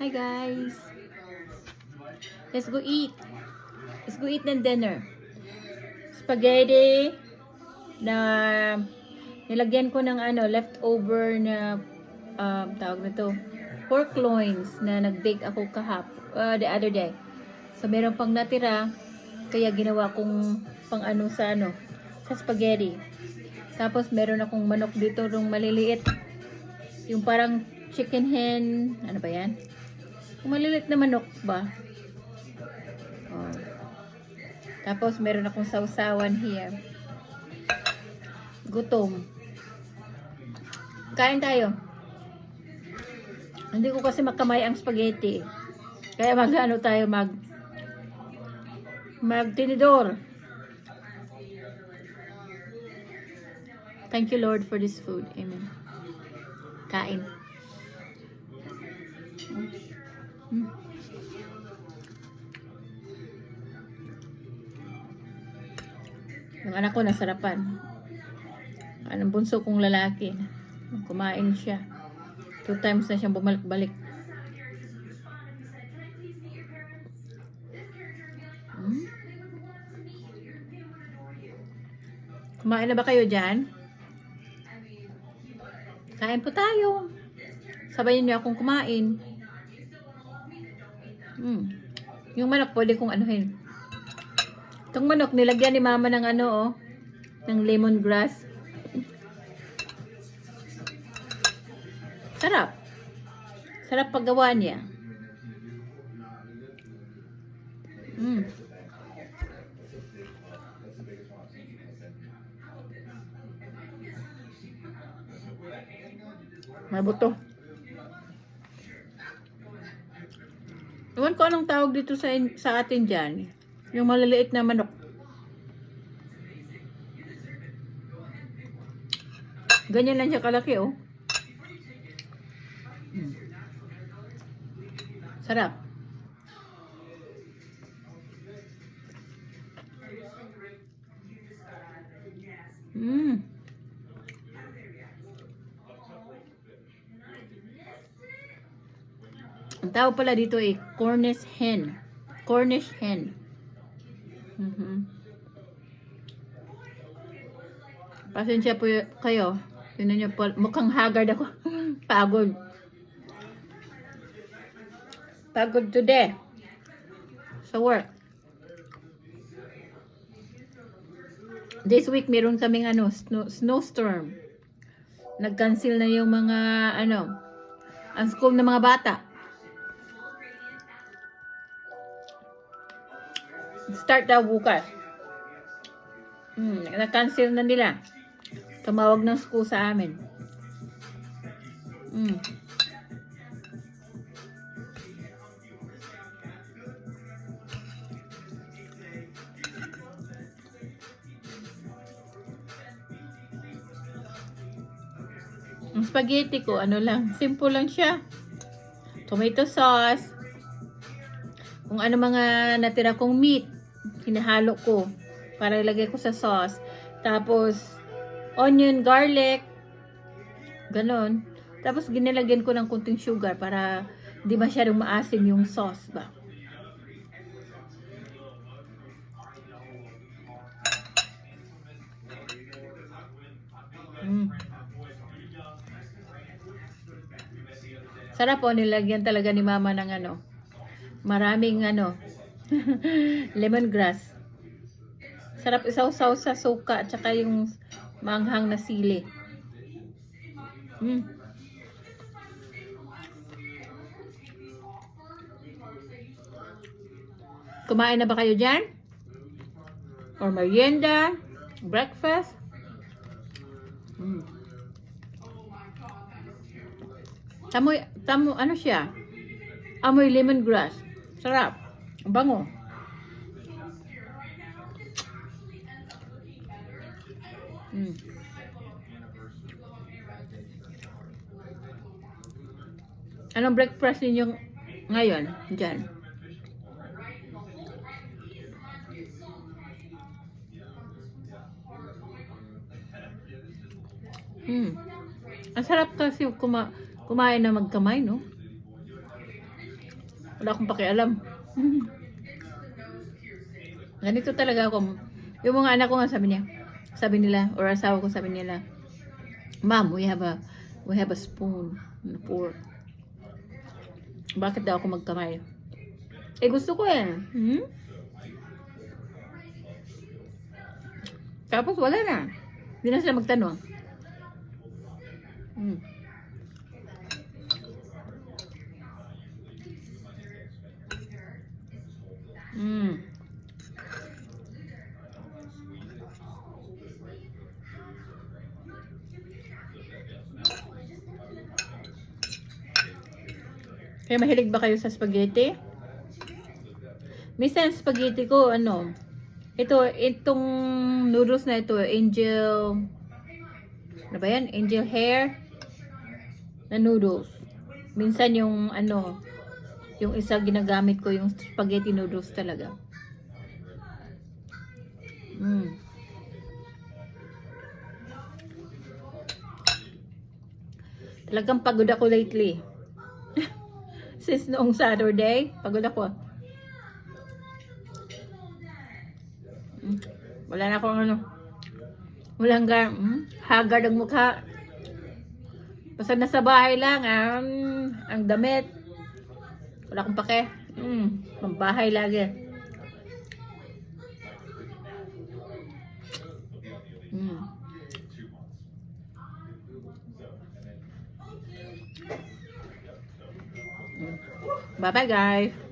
Hi guys. Let's go eat. Let's go eat ng dinner. Spaghetti na nilagyan ko ng ano, leftover na um, tawag na to, pork loins na nag-bake ako kahap, uh, the other day. So meron pang natira, kaya ginawa kong pang ano sa ano, sa spaghetti. Tapos meron akong manok dito nung maliliit. Yung parang chicken hen, ano ba yan? Yung maliliit na manok ba? Oh. Tapos meron akong sausawan here. Gutom. Kain tayo. Hindi ko kasi makamay ang spaghetti. Kaya mag ano tayo mag magtinidor. Thank you Lord for this food. Amen. Kain. Mm. Yung anak ko nasarapan. Anong bunso kong lalaki. Kumain siya. Two times na siyang bumalik-balik. Hmm? Kumain na ba kayo dyan? Kain po tayo. Sabayin niyo akong kumain. Hmm. Yung manok, pwede kong anuhin. Itong manok, nilagyan ni mama ng ano, oh. Ng lemongrass. Sarap. Sarap paggawa niya. Mm. Mabuto. Ewan ko anong tawag dito sa, sa atin dyan. Yung maliliit na manok. Ganyan lang siya kalaki, oh. Mm. Sarap. Mm. Ang tawag pala dito ay Cornish hen. Cornish hen. Mhm. Pasensya po kayo. Tingnan niyo po, mukhang haggard ako. Pagod. Pagod today. Sa work. This week, meron kaming ano, snow, snowstorm. Nag-cancel na yung mga, ano, ang school ng mga bata. Start daw bukas. Hmm, na-cancel na nila. Tumawag ng school sa amin. Hmm. Ang spaghetti ko, ano lang, simple lang siya. Tomato sauce. Kung ano mga natira kong meat, hinahalo ko para ilagay ko sa sauce. Tapos, onion, garlic, ganon. Tapos, ginilagyan ko ng kunting sugar para di masyadong maasim yung sauce ba. Mm. Sarap po, nilagyan talaga ni mama ng ano, maraming ano, lemongrass. Sarap isaw-saw sa suka at saka yung manghang na sili. Mm. Kumain na ba kayo dyan? Or merienda? Breakfast? Mm. Tamoy, tamo, ano siya? Amoy lemongrass. Sarap. Ang bango. Mm. Anong breakfast ninyo ngayon? Diyan. Hmm. Ang sarap kasi kuma kumain na magkamay, no? Wala akong pakialam. Ganito talaga ako. Yung mga anak ko nga sabi niya, sabi nila, or asawa ko sabi nila, Mom, we have a, we have a spoon and a fork. Bakit daw ako magkamay? Eh, gusto ko eh. Hmm? Tapos wala na. Hindi na sila magtanong. Hmm. Mm. Kaya mahilig ba kayo sa spaghetti? Minsan spaghetti ko, ano, ito, itong noodles na ito, angel, ano ba yan? Angel hair na noodles. Minsan yung, ano, yung isa ginagamit ko, yung spaghetti noodles talaga. Mm. Talagang pagod ako lately. Since noong Saturday, pagod ako. Mm. Wala na akong ano. Walang ga, mm, haggard ang mukha. Basta nasa bahay lang, mm, ang damit. Wala akong pake. Mm, pambahay lagi. Mm. Bye bye guys.